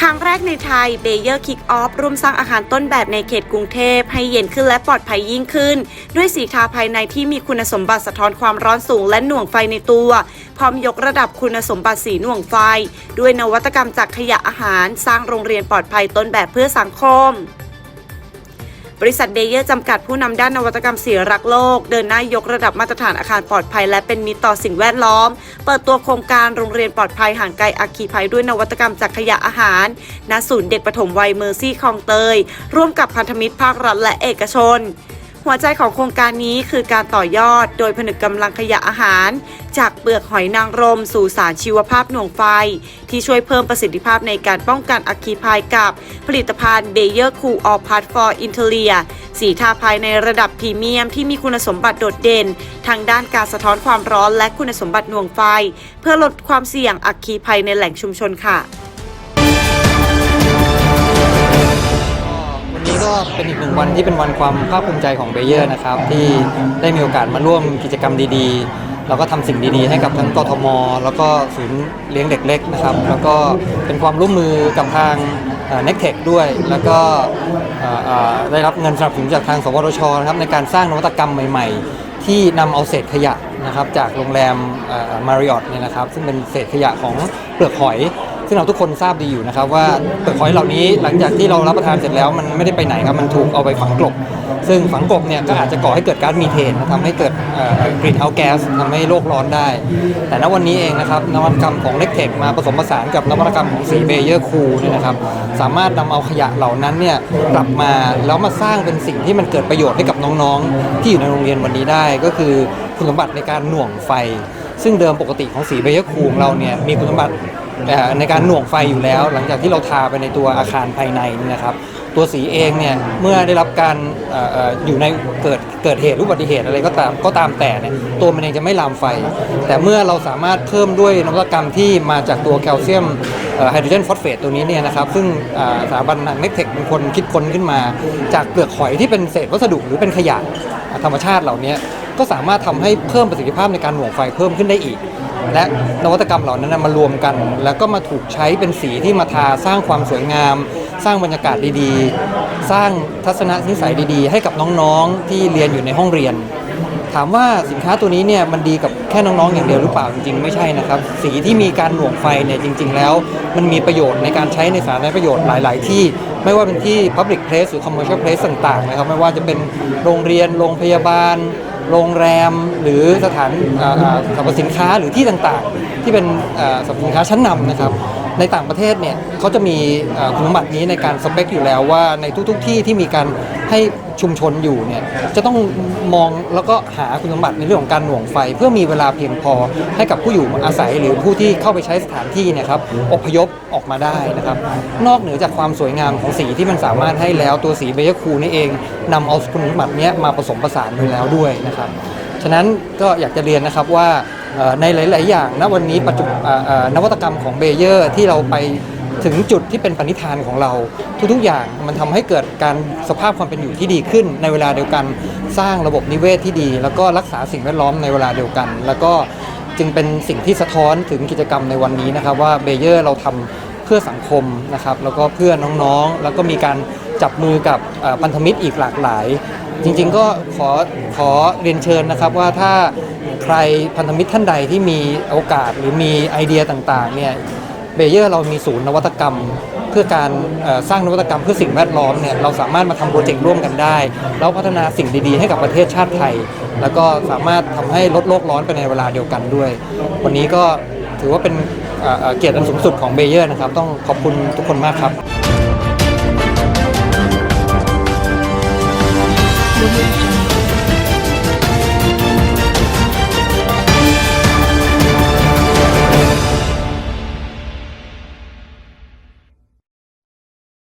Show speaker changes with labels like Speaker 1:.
Speaker 1: ครั้งแรกในไทยเบเยอร์คิกออฟร่วมสร้างอาคารต้นแบบในเขตกรุงเทพ ให้เย็นขึ้นและปลอดภัยยิ่งขึ้น ด้วยสีทาภายในที่มีคุณสมบัติสะท้อนความร้อนสูงและหน่วงไฟในตัว พร้อมยกระดับคุณสมบัติสีหน่วงไฟ ด้วยนวัตกรรมจากขยะอาหาร สร้างโรงเรียนปลอดภัยต้นแบบเพื่อสังคม บริษัทเบเยอร์จำกัดผู้นำด้านนวัตกรรมสีรักโลก เดินหน้ายกระดับมาตรฐานอาคารปลอดภัย และเป็นมิตรต่อสิ่งแวดล้อม เปิดตัวโครงการโรงเรียนปลอดภัยห่างไกลอัคคีภัยด้วยนวัตกรรมจากขยะอาหาร ณ ศูนย์เด็กปฐมวัยเมอร์ซี่คลองเตย ร่วมกับพันธมิตรภาครัฐและเอกชน หัวใจของโครงการนี้คือการต่อยอดโดยผนึกกำลังขยะอาหาร จากเปลือกหอยนางรมสู่สารชีวภาพหน่วงไฟ ที่ช่วยเพิ่มประสิทธิภาพในการป้องกันอัคคีภัยกับผลิตภัณฑ์เบเยอร์คูออพาร์ตฟอร์อินเทเลียสีทาภายในระดับพรีเมียมที่มีคุณสมบัติโดดเด่น ทางด้านการสะท้อนความร้อนและคุณสมบัติหน่วงไฟ เพื่อลดความเสี่ยงอัคคีภัยในแหล่งชุมชนค่ะ
Speaker 2: นนี้ก็เป็นอีกหนึ่งวันที่เป็นวันความภาคภูมิใจของเบเยอร์นะครับที่ได้มีโอกาสมาร่วมกิจกรรมดีๆ แล้วก็ทำสิ่งดีๆ ให้กับทั้งกทม แล้วก็ศูนย์เลี้ยงเด็กเล็กนะครับ แล้วก็เป็นความร่วมมือกับทางเน็กเทคด้วย แล้วก็เอ่อเอ่อได้รับเงินสนับสนุนจากทาง สวทชนะครับในการสร้างนวัตกรรมใหม่ ๆ ที่นำเอาเศษขยะนะครับจากโรงแรมมาริออตเนี่ยนะครับ ซึ่งเป็นเศษขยะของเปลือกหอย ซึ่งเราทุกคนทราบดีอยู่นะครับว่าเปลือกหอยเหล่านี้หลังจากที่เรารับประทานเสร็จแล้ว มันไม่ได้ไปไหนครับมันถูกเอาไปฝังกลบ ซึ่งฝังกลบเนี่ยก็อาจจะก่อให้เกิดก๊าซมีเทนทำให้เกิดกรีนเฮาส์แก๊สทำให้โลกร้อนได้ แต่ณวันนี้เองนะครับนวัตกรรมของเล็กเทคมาผสมผสานกับนวัตกรรมของสีเบเยอร์คูเนี่ยนะครับสามารถนำเอาขยะเหล่านั้นเนี่ยกลับมาแล้วมาสร้างเป็นสิ่งที่มันเกิดประโยชน์ให้กับน้องๆ ที่อยู่ในโรงเรียนวันนี้ได้ก็คือคุณสมบัติในการหน่วงไฟ ซึ่งเดิมปกติของสีเบเยอร์คูของเราเนี่ยมีคุณสมบัติ ในการหน่วงไฟอยู่แล้ว หลังจากที่เราทาไปในตัวอาคารภายในนี่นะครับ ตัวสีเองเนี่ยเมื่อได้รับการออยู่ในเกิดเกิดเหตุหรืออุบัติเหตุอะไรก็ตามก็ตามแต่เนี่ยตัวมันเองจะไม่ลามไฟ แต่เมื่อเราสามารถเพิ่มด้วยนวัตกรรมที่มาจากตัวแคลเซียมไฮโดรเจนฟอสเฟตตัวนี้เนี่ยนะครับซึ่งสถาบันเน็กเทคเป็นคนคิดค้นขึ้นมา จากเปลือกหอยที่เป็นเศษวัสดุหรือเป็นขยะธรรมชาติเหล่านี้ ก็สามารถทำให้เพิ่มประสิทธิภาพในการหน่วงไฟเพิ่มขึ้นได้อีก และนวัตกรรมเหล่านั้นมารวมกัน แล้วก็มาถูกใช้เป็นสีที่มาทาสร้างความสวยงาม สร้างบรรยากาศดีๆ สร้างทัศนนิสัยดีๆ ให้กับน้องๆที่เรียนอยู่ในห้องเรียน ถามว่าสินค้าตัวนี้เนี่ยมันดีกับแค่น้องๆอย่างเดียวหรือเปล่าจริงๆไม่ใช่นะครับ สีที่มีการหน่วงไฟเนี่ยจริง ๆ แล้ว มันมีประโยชน์ในการใช้ในสาธารณประโยชน์หลาย ๆ ที่ไม่ว่าเป็นที่ Public Place หรือ Commercial Place ต่างๆนะครับไม่ว่าจะเป็นโรงเรียนโรงพยาบาล โรงแรมหรือสถานสรรพสินค้าหรือที่ต่างๆ ที่เป็นสรรพสินค้าชั้นนำนะครับ ในต่างประเทศเนี่ยเขาจะมีคุณสมบัตินี้ในการสเปคอยู่แล้วว่าในทุกๆที่ที่มีการให้ชุมชนอยู่เนี่ยจะต้องมองแล้วก็หาคุณสมบัติในเรื่องของการหน่วงไฟ เพื่อมีเวลาเพียงพอให้กับผู้อยู่อาศัยหรือผู้ที่เข้าไปใช้สถานที่เนะครับอพยพออกมาได้นะครับ นอกเหนือจากความสวยงามของสีที่มันสามารถให้แล้วตัวสีเบยคูนี่เองนำเอาคุณสมบัติเนี้ยมาผสมผสานไปแล้วด้วยนะครับฉะนั้นก็อยากจะเรียนนะครับว่า ในหลาย ๆ อย่างณวันนี้ปัจจุนวัตกรรมของเบเยอร์ที่เราไปถึงจุดที่เป็นปณิธานของเรา ทุก ๆ อย่างมันทำให้เกิดการสภาพความเป็นอยู่ที่ดีขึ้น ในเวลาเดียวกันสร้างระบบนิเวศที่ดี แล้วก็รักษาสิ่งแวดล้อมในเวลาเดียวกัน แล้วก็จึงเป็นสิ่งที่สะท้อนถึงกิจกรรมในวันนี้นะครับว่าเบเยอร์เราทำเพื่อสังคมนะครับแล้วก็เพื่อน้อง ๆ แล้วก็มีการ จับมือกับพันธมิตรอีกหลากหลาย จริงๆก็ขอขอเรียนเชิญนะครับว่าถ้าใครพันธมิตรท่านใดที่มีโอกาสหรือมีไอเดียต่างๆเนี่ยเบเยอร์เรามีศูนย์นวัตกรรม เพื่อการสร้างนวัตกรรมเพื่อสิ่งแวดล้อมเนี่ยเราสามารถมาทำโปรเจกต์ร่วมกันได้ แล้วพัฒนาสิ่งดีๆ ให้กับประเทศชาติไทย แล้วก็สามารถทำให้ลดโลกร้อนไปในเวลาเดียวกันด้วย วันนี้ก็ถือว่าเป็นเอ่อเอ่อเกียรติอันสูงสุดของเบเยอร์นะครับ ต้องขอบคุณทุกคนมากครับ Thank you.